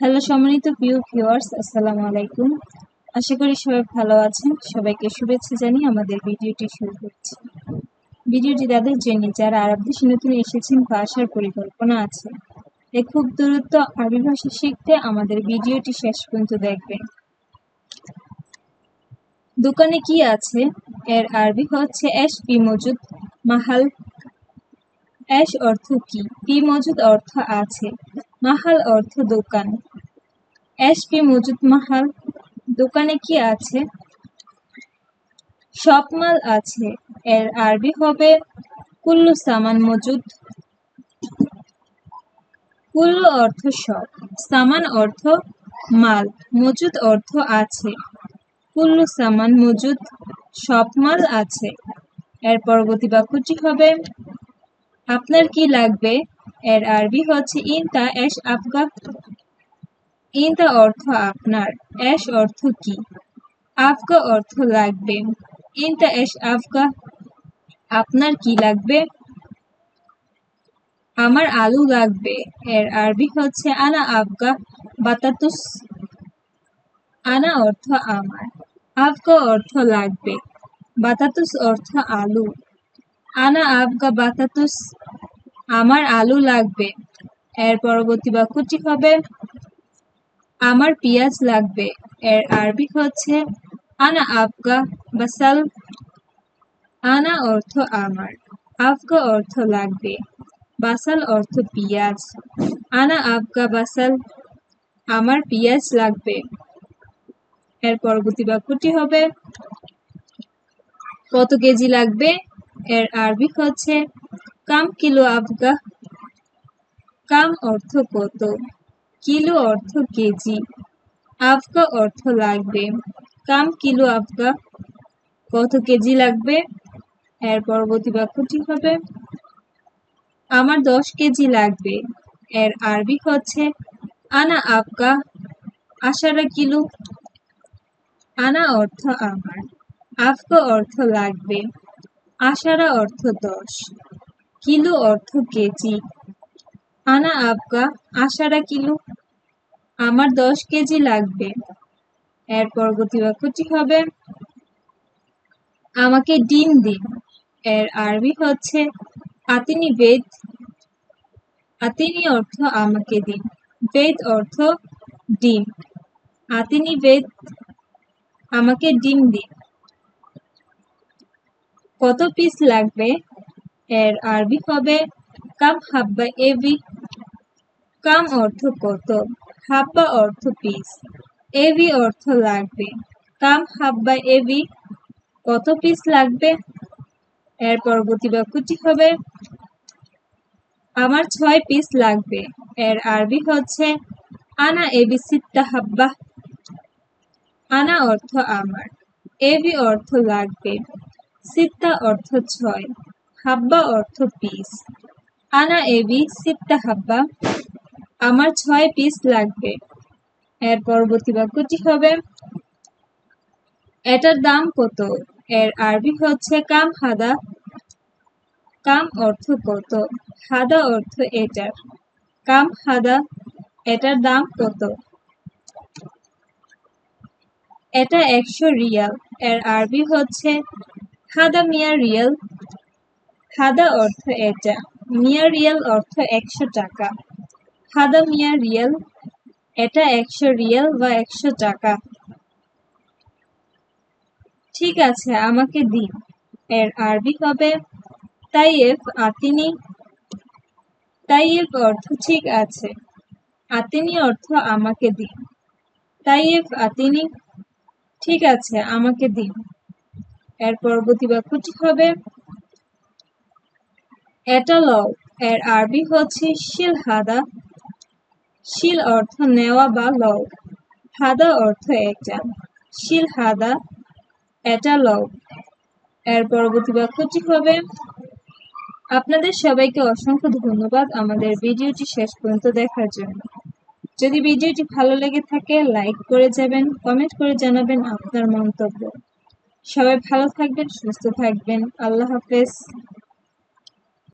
Hello সম্মানিত প্রিয় viewers, আসসালামু আলাইকুম। আশা করি সবাই ভালো আছেন। সবাইকে শুভেচ্ছা জানিয়ে আমাদের ভিডিওটি শুরু করছি। ভিডিওটি তাদের জন্য, যারা আরব দেশে নতুন এসেছেন বা আসার পরিকল্পনা আছে, এ খুব দূরত্ব আরবি ভাষা শিখতে আমাদের ভিডিওটি শেষ পর্যন্ত দেখবেন। দোকানে কি আছে? এর আরবি হচ্ছে এস, পি মজুদ, মাহাল। এস অর্থ কি? পি মজুদ অর্থ আছে। মাহাল অর্থ দোকান। এস পি মজুদ মাহাল দোকানে কি আছে? সব মাল আছে, এর আরবি হবে কুল্লু সামান মজুদ। কুল্লু অর্থ সব সামান অর্থ মাল, মজুদ অর্থ আছে। কুল্লু সামান মজুদ সব মাল আছে। এর পরবর্তী বাক্যটি হবে, আপনার কি লাগবে? এর আরবি হচ্ছে ইনতা এস আফগা ইনতা অর্থ আপনার, এস অর্থ কি? আফগা অর্থ লাগবে। ইনতা এস আফগা, আপনার কি লাগবে? আমার আলু লাগবে। এর আরবি হচ্ছে আনা আফগা, বাতাতুস। আনা অর্থ আমার। আফগা অর্থ লাগবে। বাতাতুস অর্থ আলু। আনা আফগা, বাতাতুস। আমার আলু লাগবে। এর পরবর্তী বাক্যটি হবে আমার পেঁয়াজ লাগবে। এর আরবি হচ্ছে, আনা আফগা বাসাল আনা অর্থ আমার। আফগা অর্থ লাগবে। বাসাল অর্থ পেঁয়াজ। আনা আফগা বাসাল আমার পেঁয়াজ লাগবে। এর পরবর্তী বাক্যটি হবে, কত কেজি লাগবে? এর আরবি হচ্ছে, কাম কিলো আফগা। কাম অর্থ কত? কিলো অর্থ কেজি। আফগা অর্থ লাগবে। কাম কিলো আফগা? কত কেজি লাগবে? এর পরবর্তী বাক্যটি হবে, আমার দশ কেজি লাগবে। এর আরবি হচ্ছে, আনা আফগা, আশারা কিলো। আনা অর্থ আমার। আফগা অর্থ লাগবে। আশারা অর্থ দশ। কিলো অর্থ কেজি। আনা আফগা আশারা কিলো? আমার দশ কেজি লাগবে। এর পরবর্তী বাক্যটি হবে, আমাকে ডিম দিন। এর আরবি হচ্ছে, আতিনি বেদ, আতিনি অর্থ আমাকে দিন। বেদ অর্থ ডিম। আতিনি বেদ, আমাকে ডিম দিন। কত পিস লাগবে? এর আরবি হবে, কাম হাব্বা এভি কাম অর্থ কত? হাব্বা অর্থ পিস এভি অর্থ লাগবে। কাম হাব্বা এভি কত পিস লাগবে? এর পরবর্তী বাক্যটি হবে, আমার ছয় পিস লাগবে। এর আরবি হচ্ছে, আনা এবি সিত্তা হাব্বা। আনা অর্থ আমার। এবি অর্থ লাগবে। সিত্তা অর্থ ছয়। হাব্বা অর্থ পিস আনা এবি সিত্তা হাব্বা। আমার ছয় পিস লাগবে। এর পরবর্তী বাক্যটি হবে, এটার দাম কত? এর আরবি হচ্ছে কাম হাদা। কাম অর্থ কত? হাদা অর্থ এটার। কাম হাদা, এটার দাম কত? এটা একশো রিয়াল। এর আরবি হচ্ছে, হাদা মিয়া রিয়াল। হাদা অর্থ এটা। মিয়া রিয়াল অর্থ একশো টাকা। হাদা মিয়া রিয়াল? এটা একশো রিয়াল বা একশো টাকা? ঠিক আছে, আমাকে দিন। এর আরবি হবে তাইয়েফ আতিনি। তাইয়েফ অর্থ ঠিক আছে। আতিনি অর্থ আমাকে দিন। তাইয়েফ আতিনি। ঠিক আছে, আমাকে দিন। এর পরবর্তী বাক্যটি হবে, এটা লও। এর আরবি হচ্ছে, শিল হাদা। শিল অর্থ নেওয়া বা লও হাদা অর্থ এটা শিল হাদা, এটা লও এর পরবর্তী বাক্যটি হবে, আপনাদের সবাইকে অসংখ্য ধন্যবাদ আমাদের ভিডিওটি শেষ পর্যন্ত দেখার জন্য। যদি ভিডিওটি ভালো লেগে থাকে, লাইক করে যাবেন, কমেন্ট করে জানাবেন আপনার মন্তব্য। সবাই ভালো থাকবেন, সুস্থ থাকবেন। আল্লাহ হাফেজ।